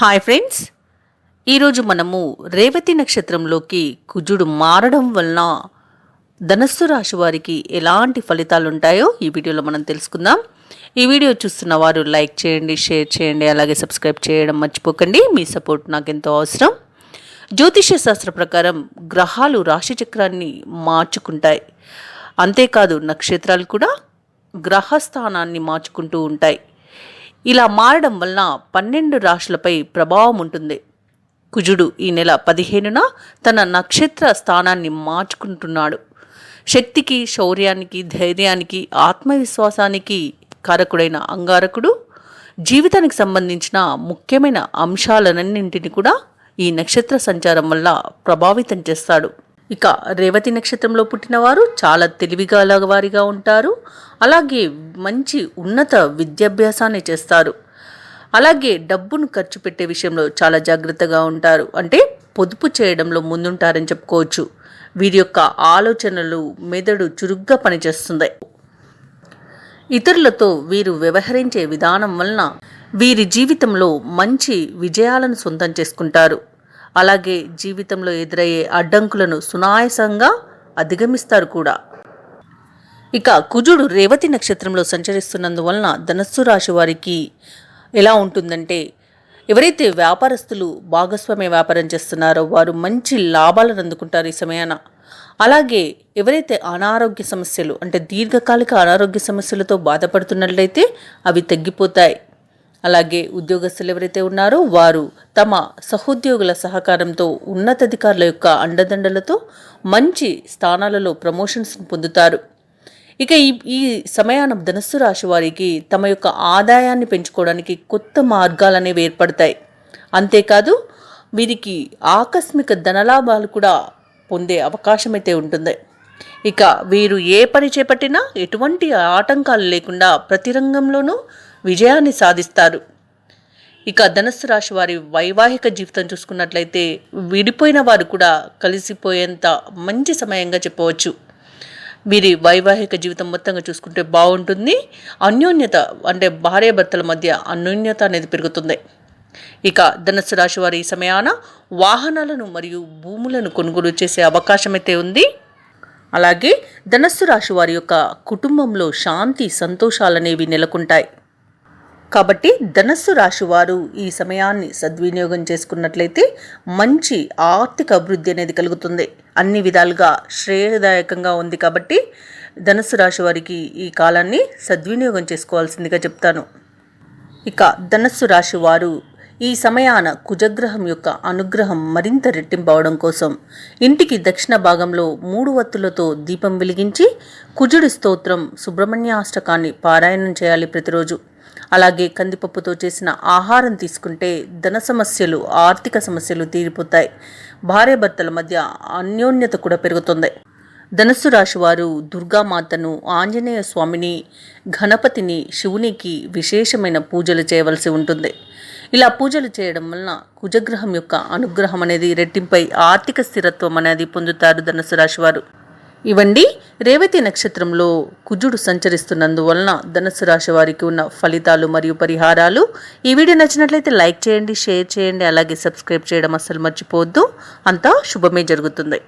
Hi friends. ఈరోజు మనము రేవతి నక్షత్రంలోకి కుజుడు మారడం వలన ధనస్సు రాశి వారికి ఎలాంటి ఫలితాలు ఉంటాయో ఈ వీడియోలో మనం తెలుసుకుందాం. ఈ వీడియో చూస్తున్న వారు లైక్ చేయండి షేర్ చేయండి అలాగే సబ్స్క్రైబ్ చేయడం మర్చిపోకండి. మీ సపోర్ట్ నాకు ఎంతో అవసరం. జ్యోతిష్య శాస్త్ర ప్రకారం గ్రహాలు రాశి చక్రాన్ని మార్చుకుంటాయి. అంతేకాదు నక్షత్రాలు కూడా గ్రహస్థానాన్ని మార్చుకుంటూ ఉంటాయి. ఇలా మారడం వలన పన్నెండు రాశులపై ప్రభావం ఉంటుంది. కుజుడు ఈ నెల పదిహేనున తన నక్షత్ర స్థానాన్ని మార్చుకుంటున్నాడు. శక్తికి శౌర్యానికి ధైర్యానికి ఆత్మవిశ్వాసానికి కారకుడైన అంగారకుడు జీవితానికి సంబంధించిన ముఖ్యమైన అంశాలన్నింటిని కూడా ఈ నక్షత్ర సంచారం వల్ల ప్రభావితం చేస్తాడు. ఇక రేవతి నక్షత్రంలో పుట్టినవారు చాలా తెలివిగల వారిగా ఉంటారు. అలాగే మంచి ఉన్నత విద్యాభ్యాసాన్ని చేస్తారు. అలాగే డబ్బును ఖర్చు పెట్టే విషయంలో చాలా జాగ్రత్తగా ఉంటారు. అంటే పొదుపు చేయడంలో ముందుంటారని చెప్పుకోవచ్చు. వీరి యొక్క ఆలోచనలు మెదడు చురుగ్గా పనిచేస్తుంది. ఇతరులతో వీరు వ్యవహరించే విధానం వలన వీరి జీవితంలో మంచి విజయాలను సొంతం చేసుకుంటారు. అలాగే జీవితంలో ఎదురయ్యే అడ్డంకులను సునాయాసంగా అధిగమిస్తారు కూడా. ఇక కుజుడు రేవతి నక్షత్రంలో సంచరిస్తున్నందువలన ధనస్సు రాశి వారికి ఎలా ఉంటుందంటే ఎవరైతే వ్యాపారస్తులు భాగస్వామ్య వ్యాపారం చేస్తున్నారో వారు మంచి లాభాలను అందుకుంటారు ఈ సమయాన. అలాగే ఎవరైతే అనారోగ్య సమస్యలు అంటే దీర్ఘకాలిక అనారోగ్య సమస్యలతో బాధపడుతున్నట్లయితే అవి తగ్గిపోతాయి. అలాగే ఉద్యోగస్తులు ఎవరైతే ఉన్నారో వారు తమ సహోద్యోగుల సహకారంతో ఉన్నతాధికారుల యొక్క అండదండలతో మంచి స్థానాలలో ప్రమోషన్స్ పొందుతారు. ఇక ఈ ఈ సమయాన ధనస్సు రాశి వారికి తమ యొక్క ఆదాయాన్ని పెంచుకోవడానికి కొత్త మార్గాలు అనేవి ఏర్పడతాయి. అంతేకాదు వీరికి ఆకస్మిక ధనలాభాలు కూడా పొందే అవకాశం అయితే ఉంటుంది. ఇక వీరు ఏ పని చేపట్టినా ఎటువంటి ఆటంకాలు లేకుండా ప్రతి రంగంలోనూ విజయాన్ని సాధిస్తారు. ఇక ధనస్సు రాశి వారి వైవాహిక జీవితం చూసుకున్నట్లయితే విడిపోయిన వారు కూడా కలిసిపోయేంత మంచి సమయంగా చెప్పవచ్చు. వీరి వైవాహిక జీవితం మొత్తంగా చూసుకుంటే బాగుంటుంది. అన్యోన్యత అంటే భార్యాభర్తల మధ్య అన్యోన్యత అనేది పెరుగుతుంది. ఇక ధనస్సు రాశి వారి ఈ సమయాన వాహనాలను మరియు భూములను కొనుగోలు చేసే అవకాశం అయితే ఉంది. అలాగే ధనస్సు రాశి వారి యొక్క కుటుంబంలో శాంతి సంతోషాలనేవి నెలకొంటాయి. కాబట్టి ధనస్సు రాశి వారు ఈ సమయాన్ని సద్వినియోగం చేసుకున్నట్లయితే మంచి ఆర్థిక అభివృద్ధి అనేది కలుగుతుంది. అన్ని విధాలుగా శ్రేయదాయకంగా ఉంది కాబట్టి ధనస్సు రాశి వారికి ఈ కాలాన్ని సద్వినియోగం చేసుకోవాల్సిందిగా చెప్తాను. ఇక ధనస్సు రాశి వారు ఈ సమయాన కుజగ్రహం యొక్క అనుగ్రహం మరింత రెట్టింపవడం కోసం ఇంటికి దక్షిణ భాగంలో మూడు వత్తులతో దీపం వెలిగించి కుజుడి స్తోత్రం సుబ్రహ్మణ్యాష్టకాన్ని పారాయణం చేయాలి ప్రతిరోజు. అలాగే కందిపప్పుతో చేసిన ఆహారం తీసుకుంటే ధన సమస్యలు ఆర్థిక సమస్యలు తీరిపోతాయి. భార్యాభర్తల మధ్య అన్యోన్యత కూడా పెరుగుతుంది. ధనస్సు రాశివారు దుర్గామాతను ఆంజనేయ స్వామిని గణపతిని శివునికి విశేషమైన పూజలు చేయవలసి ఉంటుంది. ఇలా పూజలు చేయడం వలన కుజగ్రహం యొక్క అనుగ్రహం అనేది రెట్టింపై ఆర్థిక స్థిరత్వం అనేది పొందుతారు ధనుసు రాశివారు. ఇవండి రేవతి నక్షత్రంలో కుజుడు సంచరిస్తున్నందువలన ధనుసు రాశి వారికి ఉన్న ఫలితాలు మరియు పరిహారాలు. ఈ వీడియో నచ్చినట్లయితే లైక్ చేయండి షేర్ చేయండి అలాగే సబ్స్క్రైబ్ చేయడం అస్సలు మర్చిపోవద్దు. అంతా శుభమే జరుగుతుంది.